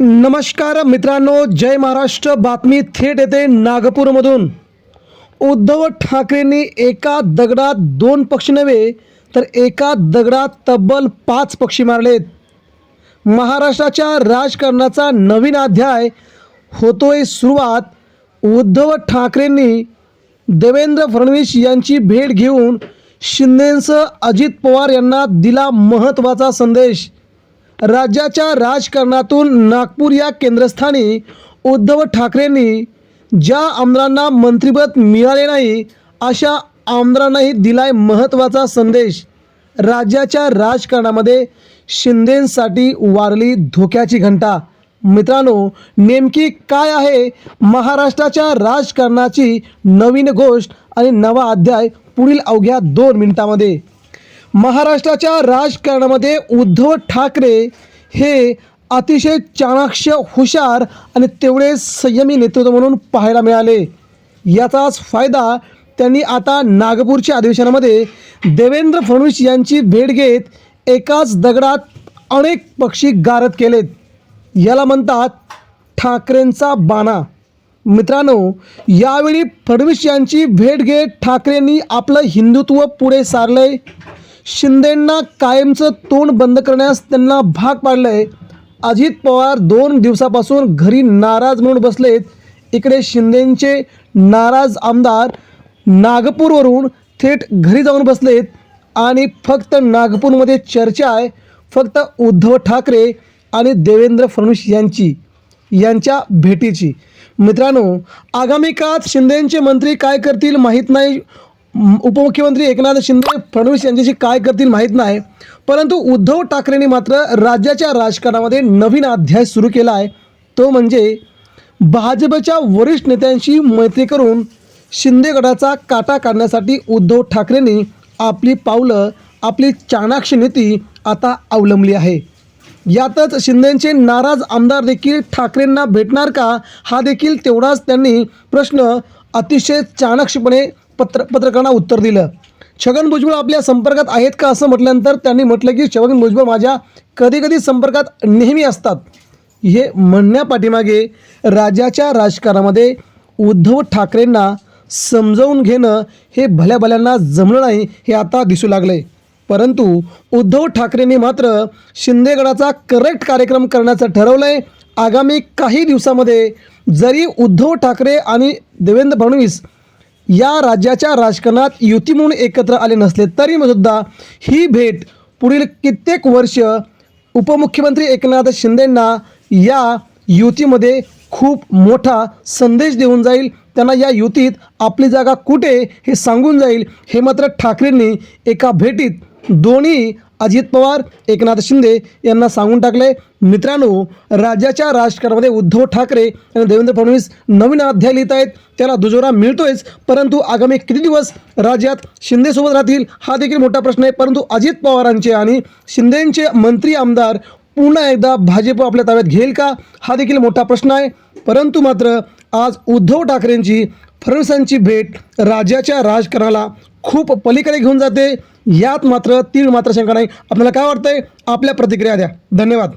नमस्कार मित्रांनो जय महाराष्ट्र. बातमी थेट येते नागपूरमधून. उद्धव ठाकरेंनी एका दगडात दोन पक्षी नव्हे तर एका दगडात तब्बल पाच पक्षी मारलेत. महाराष्ट्राच्या राजकारणाचा नवीन अध्याय होतोय सुरुवात. उद्धव ठाकरेंनी देवेंद्र फडणवीस यांची भेट घेऊन शिंदेंसह अजित पवार यांना दिला महत्त्वाचा संदेश. राज्याच्या राजकारणातून नागपूर या केंद्रस्थानी उद्धव ठाकरेंनी ज्या आमदारांना मंत्रिपद मिळाले नाही अशा आमदारांनाही दिलाय महत्त्वाचा संदेश. राज्याच्या राजकारणामध्ये शिंदेसाठी वारली धोक्याची घंटा. मित्रांनो नेमकी काय आहे? महाराष्ट्राच्या राजकारणाची नवीन गोष्ट आणि नवा अध्याय पुढील अवघ्या दोन मिनिटामध्ये. महाराष्ट्राच्या राजकारणामध्ये उद्धव ठाकरे हे अतिशय चाणाक्ष हुशार आणि तेवढे संयमी नेतृत्व म्हणून पाहायला मिळाले. याचाच फायदा त्यांनी आता नागपूरच्या अधिवेशनामध्ये देवेंद्र फडणवीस यांची भेट घेत एकाच दगडात अनेक पक्षी गारद केलेत. याला म्हणतात ठाकरेंचा बाणा. मित्रांनो यावेळी फडणवीस यांची भेट घेत ठाकरेंनी आपलं हिंदुत्व पुढे सारलंय. शिंदेंना कायमचं तोंड बंद करण्यास त्यांना भाग पाडलंय. अजित पवार दोन दिवसापासून घरी नाराज म्हणून बसलेत. इकडे शिंदेंचे नाराज आमदार नागपूरवरून थेट घरी जाऊन बसलेत आणि फक्त नागपूरमध्ये चर्चा आहे. फक्त उद्धव ठाकरे आणि देवेंद्र फडणवीस यांची यांच्या भेटीची. मित्रांनो आगामी काळात शिंदेंचे मंत्री काय करतील माहीत नाही. उपमुख्यमंत्री एकनाथ शिंदे फडणवीस यांच्याशी काय करतील माहीत नाही. परंतु उद्धव ठाकरेंनी मात्र राज्याच्या राजकारणामध्ये नवीन अध्याय सुरू केला आहे. तो म्हणजे भाजपच्या वरिष्ठ नेत्यांशी मैत्री करून शिंदे गटाचा काटा काढण्यासाठी उद्धव ठाकरेंनी आपली पावलं आपली चाणाक्ष नीती आता अवलंबली आहे. यातच शिंदेचे नाराज आमदार देखील ठाकरेंना भेटणार का? हा देखील तेवढाच त्यांनी प्रश्न अतिशय चाणक्षपणे पत्र पत्रकारांना उत्तर दिलं. छगन भुजबळ आपल्या संपर्कात आहेत का असं म्हटल्यानंतर त्यांनी म्हटलं की छगन भुजबळ माझ्या कधीकधी संपर्कात नेहमी असतात. हे म्हणण्यापाठीमागे राज्याच्या राजकारणामध्ये उद्धव ठाकरेंना समजावून घेणं हे भल्या भल्यांना जमलं नाही हे आता दिसू लागले परंतु उद्धव ठाकरेंनी मात्र शिंदेगडाचा करेक्ट कार्यक्रम करण्याचं ठरवलं आहे आगामी काही दिवसामध्ये जरी उद्धव ठाकरे आणि देवेंद्र फडणवीस या राज्याच्या राजकारणात युती म्हणून एकत्र आले नसले तरी सुद्धा ही भेट पुढील कित्येक वर्ष उपमुख्यमंत्री एकनाथ शिंदेंना या युतीमध्ये खूप मोठा संदेश देऊन जाईल. त्यांना या युतीत आपली जागा कुठे हे सांगून जाईल. हे मात्र ठाकरेंनी एका भेटीत दोन्ही अजित पवार एकनाथ शिंदे यांना सांगून टाकले. मित्रांनो राज्याच्या राजकारणामध्ये उद्धव ठाकरे आणि देवेंद्र फडणवीस नवीन अध्याय लिहित आहेत. त्याला दुजोरा मिळतोयच परंतु आगामी किती दिवस राज्यात शिंदेसोबत राहतील हा देखील मोठा प्रश्न आहे. परंतु अजित पवारांचे आणि शिंदेंचे मंत्री आमदार पुन्हा एकदा भाजप आपल्या ताब्यात घेईल का? हा देखील मोठा प्रश्न आहे. परंतु मात्र आज उद्धव ठाकरेंची फडणवीसांची भेट राज्याच्या राजकारणाला खूप पलीकडे घेऊन जाते. यात मात्र तीळ मात्र शंका नाही. आपल्याला काय वाटतंय? आपल्या प्रतिक्रिया द्या. धन्यवाद.